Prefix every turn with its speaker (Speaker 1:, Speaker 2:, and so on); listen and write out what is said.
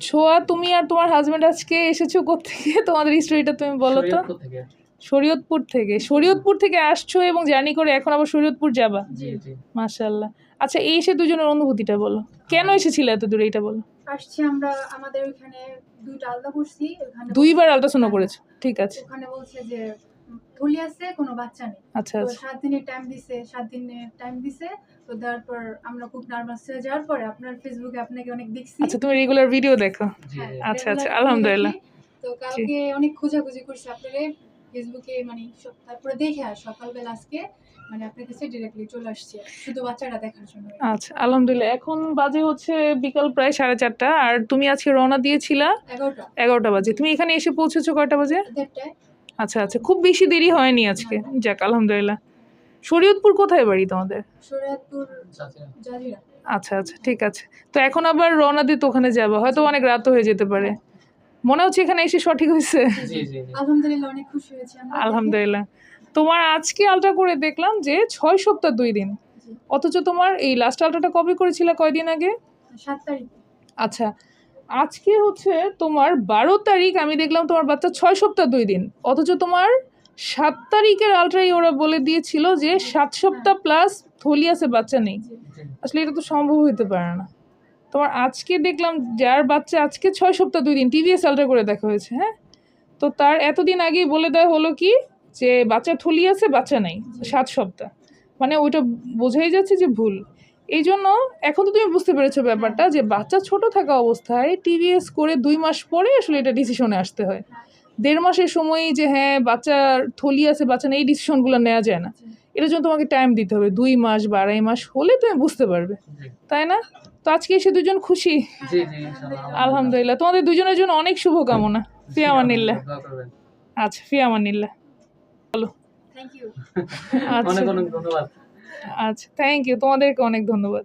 Speaker 1: ছোয়া তুমি আর তোমার হাজবেন্ড আজকে এসেছ কোথেকে তোমাদের স্টোরিটা তুমি বলো তো।
Speaker 2: শরীয়তপুর থেকে।
Speaker 1: শরীয়তপুর থেকে। আসছো এবং জার্নি করে এখন আবার শরীয়তপুর যাবা?
Speaker 2: জি জি।
Speaker 1: মাশাল্লাহ আচ্ছা এই এসে দুজনের অনুভূতিটা বলো। কেন এসেছিলে এত দূরে এটা বলো?
Speaker 3: আসছি আমরা আমাদের ওখানে দুইটা আলাদা করছি ওখানে
Speaker 1: দুইবার আলট্রাসাউন্ড করেছ। ঠিক আছে।
Speaker 3: ওখানে বলছে যে থলি আছে কোনো বাচ্চা নেই।
Speaker 1: আচ্ছা
Speaker 3: তো
Speaker 1: আচ্ছা।
Speaker 3: সাত দিনের টাইম দিছে সাত দিনের টাইম দিছে তো দেওয়ার পর আমরা খুব নার্ভাস হয়ে যাওয়ার পরে আপনার ফেসবুকে আপনাকে অনেক দেখছি।
Speaker 1: আচ্ছা তুমি রেগুলার ভিডিও দেখো?
Speaker 2: জি
Speaker 3: হ্যাঁ।
Speaker 1: আচ্ছা, আচ্ছা, আলহামদুলিল্লাহ।
Speaker 3: তো কালকে অনেক খোঁজাখুঁজি করছি আপনারে ফেসবুকে মানে তারপরে দেখে আর সকালবেলা আজকে মানে আপনার কাছে ডিরেক্টলি চলে আসছে শুধু বাচ্চাটা দেখার জন্য।
Speaker 1: আচ্ছা আলহামদুলিল্লাহ। এখন বাজে হচ্ছে বিকাল প্রায় সাড়ে চারটা আর তুমি আজকে রওনা দিয়েছিলা
Speaker 3: এগারোটা।
Speaker 1: এগারোটা বাজে। তুমি এখানে এসে পৌঁছেছো কয়টা বাজে?
Speaker 3: দেড়টায়।
Speaker 1: আচ্ছা আচ্ছা খুব বেশি দেরি হয়নি আজকে। যাক আলহামদুলিল্লাহ। শরীয়তপুর কোথায় বাড়ি তোমাদের? আচ্ছা আচ্ছা ঠিক আছে। তো এখন আবার রওনা দিতে ওখানে যাব। হয়তো অনেক রাত হয়ে যেতে পারে। মনে হচ্ছে এখানে এসে সঠিক হয়েছে।
Speaker 2: জি জি জি।
Speaker 3: আলহামদুলিল্লাহ অনেক খুশি হয়েছি
Speaker 1: আলহামদুলিল্লাহ। তোমার আজকে আলট্রা করে দেখলাম যে ছয় সপ্তাহ দুই দিন। অথচ তোমার এই লাস্ট আলট্রাটা কবে করেছিল কয়দিন আগে?
Speaker 3: সাত তারিখ।
Speaker 1: আচ্ছা আজকে হচ্ছে তোমার বারো তারিখ, আমি দেখলাম তোমার বাচ্চা ছয় সপ্তাহ দুই দিন। অথচ তোমার সাত তারিখের আলট্রাই ওরা বলে দিয়েছিল যে সাত সপ্তাহ প্লাস থলি আছে বাচ্চা নেই। আসলে এটা তো সম্ভব হতে পারে না। তোমার আজকে দেখলাম যার বাচ্চা আজকে ছয় সপ্তাহ দুই দিন টিভিএস আলট্রা করে দেখা হয়েছে হ্যাঁ? তো তার এতদিন আগেই বলে দেওয়া হলো কি, যে বাচ্চা থলি আছে বাচ্চা নেই, সাত সপ্তাহ। মানে ওইটা বোঝাই যাচ্ছে যে ভুল। এই জন্য এখন তো তুমি বুঝতে পেরেছ ব্যাপারটা যে বাচ্চা ছোট থাকা অবস্থায় টিভিএস করে দুই মাস পরে আসলে এটা ডিসিশনে আসতে হয়। দেড় মাসের সময়ই যে হ্যাঁ বাচ্চার থলি আছে বাচ্চা নেই এই ডিসিশনগুলো নেওয়া যায় না। এটার জন্য তোমাকে টাইম দিতে হবে দুই মাস বা আড়াই মাস হলে তুমি বুঝতে পারবে। তাই না? তো আজকে এসে দুজন খুশি?
Speaker 2: জি জি ইনশাআল্লাহ
Speaker 1: আলহামদুলিল্লাহ। তোমাদের দুজনের জন্য অনেক শুভকামনা। ফিয়ামানিল্লাহ
Speaker 2: দোয়া
Speaker 1: আচ্ছা ফিয়ামানিল্লাহ
Speaker 3: থ্যাংক ইউ
Speaker 1: আচ্ছা
Speaker 2: অনেক অনেক ধন্যবাদ।
Speaker 1: আচ্ছা থ্যাংক ইউ তোমাদেরকে অনেক ধন্যবাদ।